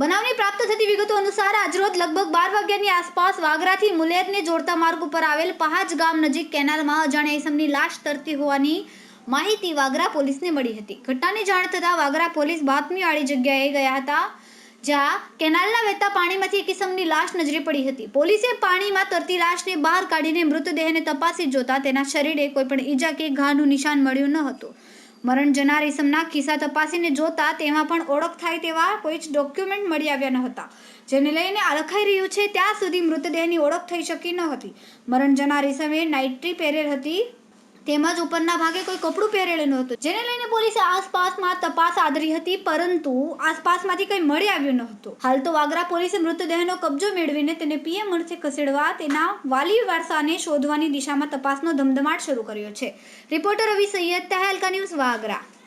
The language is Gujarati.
બનાવની પ્રાપ્ત થતી વિગતો અનુસાર આજરોજ લગભગ બાર વાગ્યાની આસપાસ વાગરાથી મુલેરને જોડતા માર્ગ ઉપર આવેલ પહાજ ગામ નજીક કેનાલમાં અજાણ્યા ઇસમની લાશ તરતી હોવાની માહિતી વાગરા પોલીસને મળી હતી. ઘટનાની જાણ થતાં વાગરા પોલીસ બાતમીવાળી જગ્યાએ ગયા હતા, જ્યાં કેનાલના વહેતા પાણીમાંથી એક કિસમની લાશ નજરે પડી હતી. પોલીસે પાણીમાં તરતી લાશને બહાર કાઢીને મૃતદેહને તપાસી જોતા તેના શરીરે કોઈપણ ઈજા કે ઘાનું નિશાન મળ્યું ન હતું. મરણ જનાર ઇસમના ખિસ્સા તપાસીને જોતા તેમાં પણ ઓળખ થાય તેવા કોઈ જ ડોક્યુમેન્ટ મળી આવ્યા ન હતા. જેને લઈને અળખાઈ રહ્યું છે, ત્યાં સુધી મૃતદેહની ઓળખ થઈ શકી ન હતી. મરણ જનાર ઇસમે નાઇટ્રી પહેરેલ હતી. તેમજ ઉપરના ભાગે કોઈ કપડું પહેરેલું નહોતું. જેને લઈને પોલીસે આસપાસમાં તપાસ આદરી હતી, પરંતુ આસપાસમાંથી કંઈ મળી આવ્યું નહોતું. હાલ તો વાગરા પોલીસે મૃતદેહનો કબજો મેળવીને તેને પીએમ અર્થે ખસેડવા તેના વાલી વારસાને શોધવાની દિશામાં તપાસનો ધમધમાટ શરૂ કર્યો છે. Reporter Ravi Sayed, Tehelka news Vagra.